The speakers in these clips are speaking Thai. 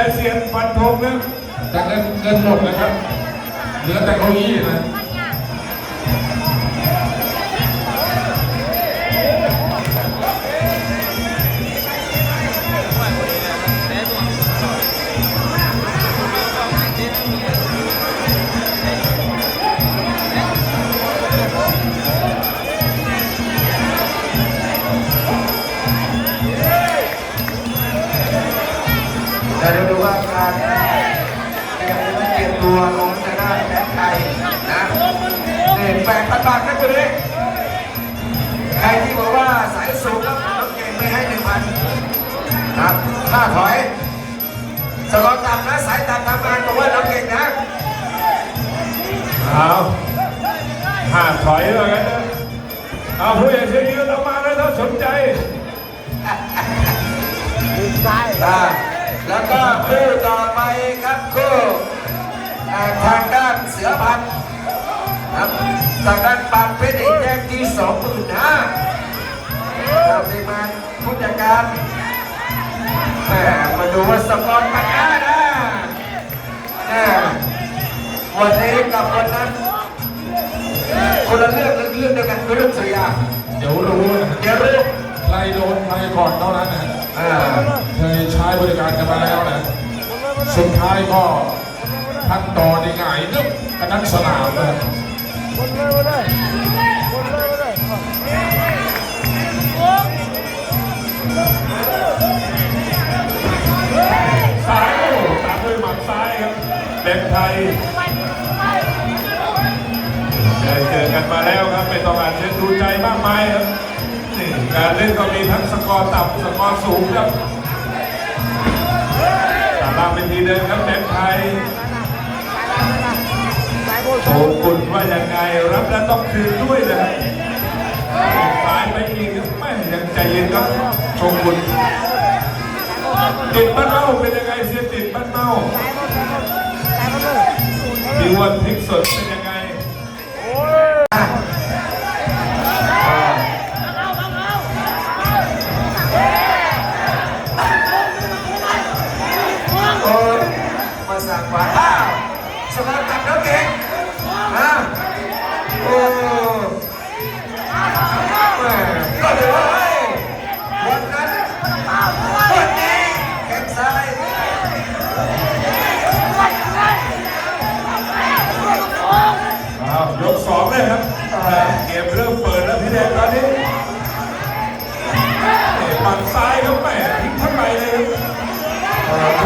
เลยเสียนฟันธงนะแต่เงินเงินหมดนะครับ เหลือแต่เก้าอี้นะ เดี๋ยวดูว่าการเตรียมเตรียมตัวของทางด้านแบงค์ไทยนะนี่แปดพันบาทครับตัวนี้ใครที่บอกว่าสายสูงแล้วน้องเก่งไม่ให้หนึ่งพันครับถ้าถอยสกอร์ต่ำนะสายต่ำทำงานบอกว่าน้องเก่งนะเอาห้าถอยแล้วกันนะเอาผู้ใหญ่เชียร์ยืนออกมาแล้วถ้าสนใจอ่า แล้วก็คู่ต่อไปครับคู่อ่าทางด้านเสือพันธุ์ครับทางด้านปานเพชรเอกแดงที่สองหมื่นห้าครับในมาผู้จัดการแหมมาดูว่าสกอร์ตัดหน้านะแหมวันนี้กับวันนั้นคนละเรื่องเรื่องเรื่องเดียวกันคือเรื่องสุริยาเดี๋ยวรู้นะเดี๋ยวรู้ ใครโดนใครก่อนเท่านั้นนะอ่าเคยใช้บริการกันมาแล้วนะ สุดท้ายก็ท่านต่อดีง่ายนึกกันทั้งสนามนะซ้ายโอ้ตามด้วยหมัดซ้ายครับแบงค์ไทยเคยเจอกันมาแล้วครับ ไม่ต้องอ่านเชิญดูใจมากมายครับนี่ การเล่นก็มีทั้งสกอร์ต่ำสกอร์สูงครับตามมาเป็นทีเดิมครับแบงค์ไทยโชกุนว่ายังไงรับแล้วต้องคืนด้วยนะครับซ้ายไปอีกครับแม่ยังใจเย็นครับโชกุนติดบ้านเมาเป็นยังไงเสียติดบ้านเมาดีวันพริกสดเป็นยังไง เกมเริ่มเปิดแล้วพี่แดงตอนนี้นี่ปัดซ้ายครับแม่ทิ้งทั้งใบเลยครับโอ้โห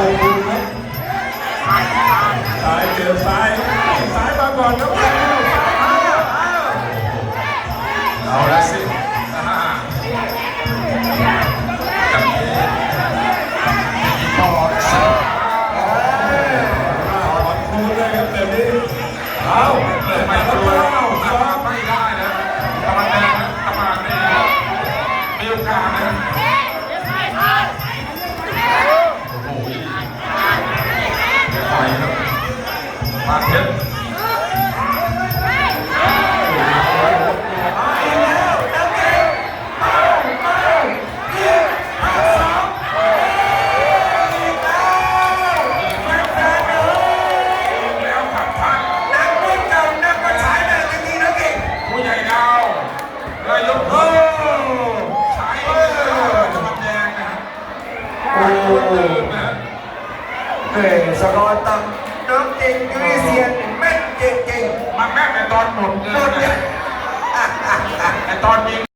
ครับซ้ายเจอซ้ายซ้ายมาก่อนครับ ม ตอนหนุ่มเกินไงแต่ตอนนี้